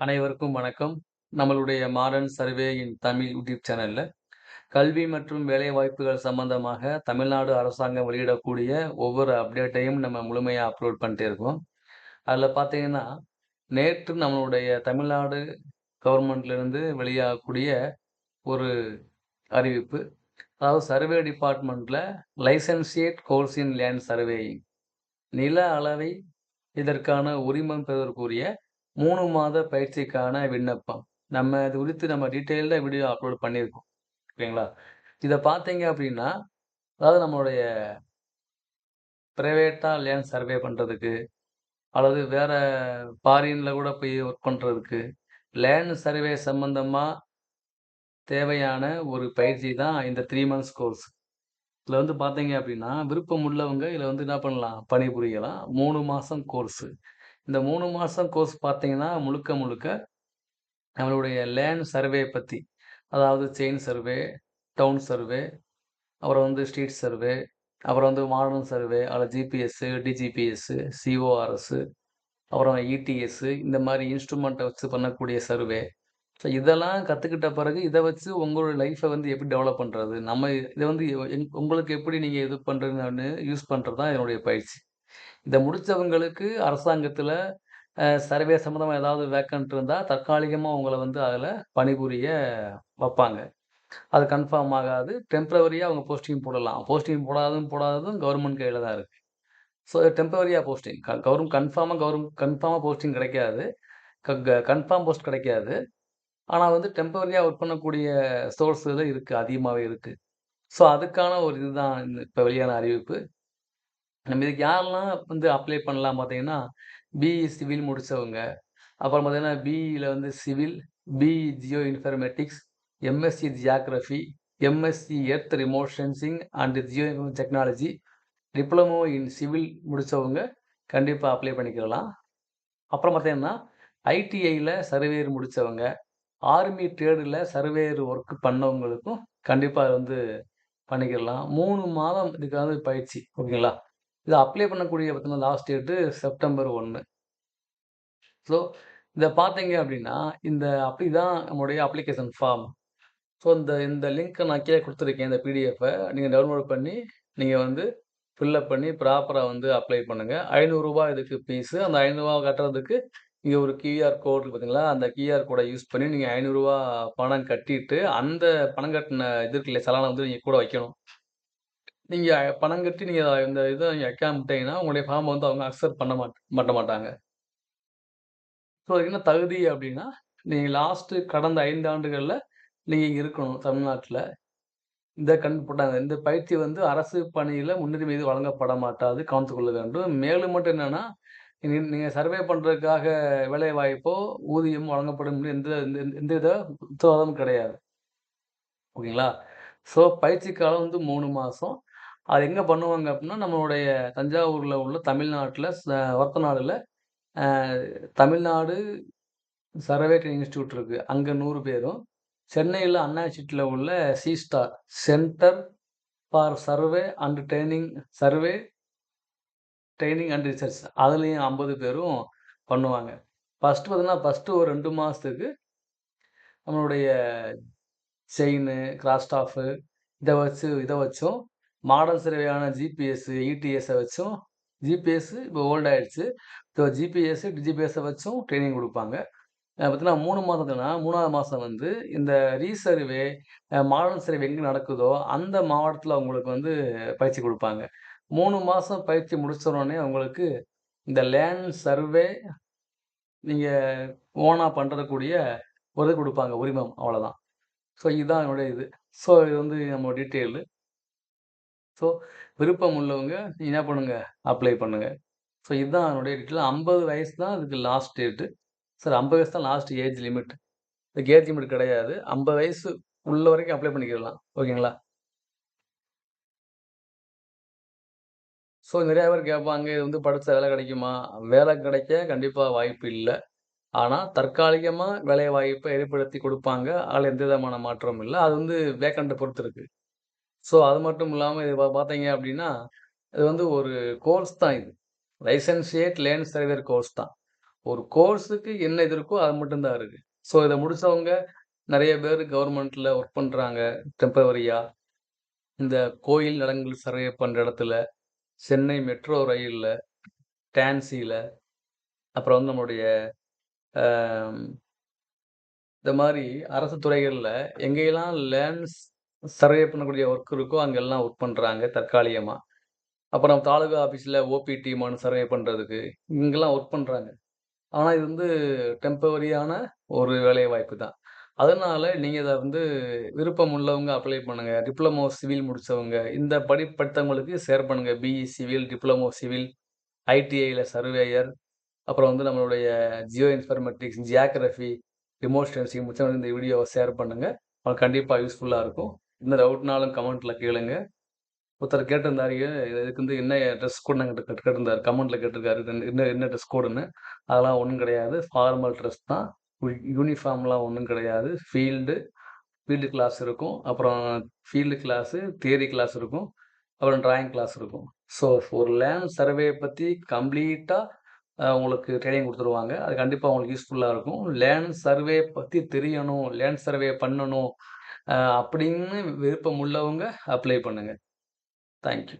அனைவருக்கும் வணக்கம். நம்மளுடைய மாடர்ன் சர்வேயின் தமிழ் யூடியூப் சேனல்ல, கல்வி மற்றும் வேலைவாய்ப்புகள் சம்பந்தமாக தமிழ்நாடு அரசாங்கம் வெளியிடக்கூடிய ஒவ்வொரு அப்டேட்டையும் நம்ம முழுமையா அப்லோட் பண்ணிட்டே இருக்கோம். அதில் பார்த்தீங்கன்னா, நேற்று நம்மளுடைய தமிழ்நாடு கவர்மெண்ட்லேருந்து வெளியாகக்கூடிய ஒரு அறிவிப்பு. அதாவது சர்வே டிபார்ட்மெண்ட்ல licentiate course in land surveying நில அளவை இதற்கான உரிமம் பெறுவதற்குரிய மூணு மாத பயிற்சிக்கான விண்ணப்பம். நம்ம இது குறித்து நம்ம டீட்டெயில்டாக வீடியோ அப்லோட் பண்ணியிருக்கோம். ஓகேங்களா? இதை பார்த்தீங்க அப்படின்னா அதாவது நம்மளுடைய ப்ரைவேட்டாக லேண்ட் சர்வே பண்ணுறதுக்கு அல்லது வேற ஃபாரினில் கூட போய் ஒர்க் பண்ணுறதுக்கு லேண்ட் சர்வே சம்மந்தமாக தேவையான ஒரு பயிற்சி தான் இந்த த்ரீ மந்த்ஸ் கோர்ஸ். இதில் வந்து பார்த்தீங்க அப்படின்னா விருப்பம் உள்ளவங்க இதில் வந்து என்ன பண்ணலாம்? பணிபுரியலாம். மூணு மாதம் கோர்ஸு இந்த மூணு மாதம் கோர்ஸ் பார்த்தீங்கன்னா, முழுக்க முழுக்க நம்மளுடைய லேண்ட் சர்வே பற்றி அதாவது செயின் சர்வே, டவுன் சர்வே, அப்புறம் வந்து ஸ்ட்ரீட் சர்வே, அப்புறம் வந்து மாடர்ன் சர்வே, அதில் ஜிபிஎஸ்ஸு டிஜிபிஎஸ்ஸு சிஓஆர்எஸ்ஸு அப்புறம் இடிஎஸ்ஸு இந்த மாதிரி இன்ஸ்ட்ருமெண்ட்டை வச்சு பண்ணக்கூடிய சர்வே. ஸோ இதெல்லாம் கற்றுக்கிட்ட பிறகு இதை வச்சு உங்களோட லைஃப்பை வந்து எப்படி டெவலப் பண்ணுறது நம்ம இதை வந்து எங் உங்களுக்கு எப்படி நீங்கள் இது பண்ணுறதுன்னு யூஸ் பண்ணுறது தான் என்னுடைய பயிற்சி. இதை முடித்தவங்களுக்கு அரசாங்கத்தில் சர்வே சம்மந்தமாக ஏதாவது வேக்கன்ட் இருந்தால் தற்காலிகமாக உங்களை வந்து அதில் பணிபுரிய வைப்பாங்க அது கன்ஃபார்ம் ஆகாது. டெம்பரவரியாக அவங்க போஸ்டிங் போடலாம். போஸ்டிங் போடாததும் போடாததும் கவர்மெண்ட் கையில் தான் இருக்குது ஸோ டெம்பரவரியாக போஸ்டிங் க கவர்ம் கன்ஃபார்மாக கவர்ம் கன்ஃபார்மாக போஸ்டிங் கிடைக்காது. க கன்ஃபார்ம் போஸ்ட் கிடைக்காது. ஆனால் வந்து டெம்பரரியாக ஒர்க் பண்ணக்கூடிய சோர்ஸ்தான் இருக்குது அதிகமாகவே இருக்குது ஸோ அதுக்கான ஒரு இதுதான் இந்த வெளியான அறிவிப்பு. நம்ம இதுக்கு யாரெல்லாம் வந்து அப்ளை பண்ணலாம் பார்த்தீங்கன்னா, பிஇ சிவில் முடித்தவங்க அப்புறம் பார்த்தீங்கன்னா பிஇயில் வந்து civil, BE geo informatics, MSc geography MSc earth remote sensing and geo technology, diploma in civil முடித்தவங்க கண்டிப்பாக அப்ளை பண்ணிக்கிடலாம். அப்புறம் பார்த்தீங்கன்னா, ஐடிஐயில் சர்வேர் முடிச்சவங்க, ஆர்மி ட்ரேடில் சர்வேயர் ஒர்க் பண்ணவங்களுக்கும் கண்டிப்பாக வந்து பண்ணிக்கிடலாம். மூணு மாதம் இதுக்காக பயிற்சி. ஓகேங்களா? இது அப்ளை பண்ணக்கூடிய பார்த்தீங்கன்னா, லாஸ்ட் டேட்டு செப்டம்பர் ஒன்று ஸோ இதை பார்த்தீங்க அப்படின்னா இந்த அப்படி தான் நம்முடைய அப்ளிகேஷன் ஃபார்ம். ஸோ இந்த இந்த லிங்க்கை நான் கீழே கொடுத்துருக்கேன் இந்த பிடிஎஃப்பை நீங்கள் டவுன்லோட் பண்ணி, நீங்கள் வந்து ஃபில்லப் பண்ணி ப்ராப்பராக வந்து அப்ளை பண்ணுங்கள் ஐநூறுரூபா இதுக்கு ஃபீஸு. அந்த ஐநூறுரூவா கட்டுறதுக்கு இங்க ஒரு கியூஆர் கோட் பார்த்தீங்களா? அந்த கியூஆர் கோடை யூஸ் பண்ணி நீங்க ரூ. 500 பணம் கட்டிட்டு, அந்த பணம் கட்டின இது இருக்குல்ல இல்லையா? வந்து நீங்க கூட வைக்கணும். நீங்க பணம் கட்டி நீங்க இந்த இதை நீங்கள் வைக்காம விட்டீங்கன்னா, உங்களுடைய ஃபார்மை வந்து அவங்க அக்செப்ட் பண்ண மாட் பண்ண மாட்டாங்க. ஸோ அதுக்கு என்ன தகுதி அப்படின்னா நீங்க லாஸ்ட் கடந்த ஐந்து ஆண்டுகள்ல நீங்க இங்க இருக்கணும் தமிழ்நாட்டில் இந்த கண் போட்டாங்க. இந்த பயிற்சி வந்து அரசு பணியில முன்னுரிமை இது வழங்கப்பட மாட்டாது. கவனித்துக் கொள்ள வேண்டும். மேலும் மட்டும் என்னன்னா, நீங்கள் சர்வே பண்ணுறதுக்காக வேலைவாய்ப்போ, ஊதியம் வழங்கப்படும் எந்த எந்த எந்த வித உத்தரவாதமும் கிடையாது. ஓகேங்களா? ஸோ பயிற்சி காலம் வந்து மூணு மாதம் அது எங்கே பண்ணுவாங்க அப்படின்னா நம்மளுடைய தஞ்சாவூரில் உள்ள தமிழ்நாட்டில் ஒர்த்த நாடில் தமிழ்நாடு சர்வே ட்ரைனிங் இன்ஸ்டியூட் இருக்குது அங்கே நூறு பேரும், சென்னையில் அண்ணா சிட்டியில் உள்ள C star centre for survey and training survey training and research அதுலேயும் ஐம்பது பேரும் பண்ணுவாங்க. ஃபஸ்ட்டு பார்த்தீங்கன்னா, ஃபஸ்ட்டு ஒரு ரெண்டு மாதத்துக்கு நம்மளுடைய செயினு, கிராஸ்டாஃபு இதை வச்சு இதை வச்சும், மாடல் சர்வேயான ஜிபிஎஸ், இடிஎஸை வச்சும் ஜிபிஎஸ் இப்போ ஓல்ட் ஆயிடுச்சு. ஸோ ஜிபிஎஸ், டிஜிபிஎஸ்ஸ வச்சும் ட்ரைனிங் கொடுப்பாங்க பார்த்தீங்கன்னா 3 மாதத்துலனா 3வது மாசம் வந்து இந்த ரீசர்வே, மாடல் மாடர்ன் சர்வே நடக்குதோ, அந்த மாவட்டத்தில் அவங்களுக்கு வந்து பயிற்சி கொடுப்பாங்க மூணு மாதம் பயிற்சி முடிச்சோடனே உங்களுக்கு இந்த லேண்ட் சர்வே நீங்கள் ஓனாக பண்ணுறக்கூடிய ஒரு கொடுப்பாங்க உரிமம் அவ்வளோதான் ஸோ இதுதான் என்னுடைய இது. ஸோ இது வந்து நம்ம டீட்டெயிலு. ஸோ விருப்பம் உள்ளவங்க நீங்கள் என்ன பண்ணுங்கள் அப்ளை பண்ணுங்கள் ஸோ இதுதான் என்னுடைய டீட்டெயில். 50 வயசு தான் இதுக்கு லாஸ்ட் டேட்டு. சார் ஐம்பது வயசு தான் லாஸ்ட் ஏஜ் லிமிட். இதுக்கு ஏஜ் லிமிட் கிடையாது. 50 வயசு உள்ள வரைக்கும் அப்ளை பண்ணிக்கிடலாம். ஓகேங்களா? ஸோ நிறைய பேர் கேட்பாங்க, இது வந்து படித்த வேலை கிடைக்குமா? வேலை கிடைக்க கண்டிப்பாக வாய்ப்பு இல்லை ஆனால் தற்காலிகமாக வேலை வாய்ப்பை ஏற்படுத்தி கொடுப்பாங்க அதில் எந்த விதமான மாற்றமும் இல்லை அது வந்து வேக்கண்ட்ட பொறுத்து இருக்குது ஸோ அது மட்டும் இல்லாமல் இது பார்த்தீங்க அப்படின்னா இது வந்து ஒரு கோர்ஸ் தான் இது. லைசன்சியேட் லேன்ஸ் சர்வேயர் கோர்ஸ் தான். ஒரு கோர்ஸுக்கு என்ன இது இருக்கோ அது மட்டும் தான் ஸோ இதை முடித்தவங்க நிறைய பேர் கவர்மெண்ட்டில் ஒர்க் பண்ணுறாங்க டெம்பரவரியாக இந்த கோயில் நலங்கள் சர்வே பண்ணுற இடத்துல, சென்னை மெட்ரோ ரயிலில் டான்சியில் அப்புறம் வந்து நம்மளுடைய இந்த மாதிரி அரசு துறைகளில் எங்கெல்லாம் லேண்ட்ஸ் சர்வே பண்ணக்கூடிய ஒர்க் இருக்கோ, அங்கெல்லாம் ஒர்க் பண்ணுறாங்க தற்காலிகமாக அப்புறம் தாலுகா ஆஃபீஸில் ஓபிடி மனு சர்வே பண்ணுறதுக்கு இங்கெல்லாம் ஒர்க் பண்ணுறாங்க ஆனால் இது வந்து டெம்பரரியான ஒரு வேலை வாய்ப்பு தான். அதனால நீங்கள் இதை வந்து விருப்பம் உள்ளவங்க அப்ளை பண்ணுங்கள் டிப்ளமோ சிவில் முடித்தவங்க இந்த படி படித்தவங்களுக்கு ஷேர் பண்ணுங்கள் பிஇ சிவில், டிப்ளமோ சிவில், ஐடிஐயில் சர்வேயர், அப்புறம் வந்து நம்மளுடைய geo informatics, geography remote sensing முடிச்சவங்க இந்த வீடியோவை ஷேர் பண்ணுங்கள் அவங்களுக்கு கண்டிப்பாக யூஸ்ஃபுல்லாக இருக்கும். இந்த டவுட்னாலும் கமெண்ட்டில் கேளுங்க. ஒருத்தர் கேட்டிருந்தாரு, இதுக்கு வந்து என்ன ட்ரெஸ் கோட் நாங்கள் கேட்டிருந்தாரு. கமெண்ட்டில் கேட்டிருக்காரு. என்ன என்ன ட்ரெஸ் கோடுன்னு. அதெல்லாம் ஒன்றும் கிடையாது. ஃபார்மல் ட்ரெஸ் தான். யூனிஃபார்ம்லாம் ஒன்றும் கிடையாது. ஃபீல்டு ஃபீல்டு கிளாஸ் இருக்கும். அப்புறம் ஃபீல்டு கிளாஸு, தியரி கிளாஸ் இருக்கும். அப்புறம் ட்ராயிங் கிளாஸ் இருக்கும். ஸோ ஒரு லேண்ட் சர்வே பற்றி கம்ப்ளீட்டாக உங்களுக்கு ட்ரைனிங் கொடுத்துருவாங்க அது கண்டிப்பாக உங்களுக்கு யூஸ்ஃபுல்லாக இருக்கும். லேண்ட் சர்வே பற்றி தெரியணும், லேண்ட் சர்வே பண்ணணும் அப்படின்னு விருப்பம் உள்ளவங்க அப்ளை பண்ணுங்கள் தேங்க் யூ.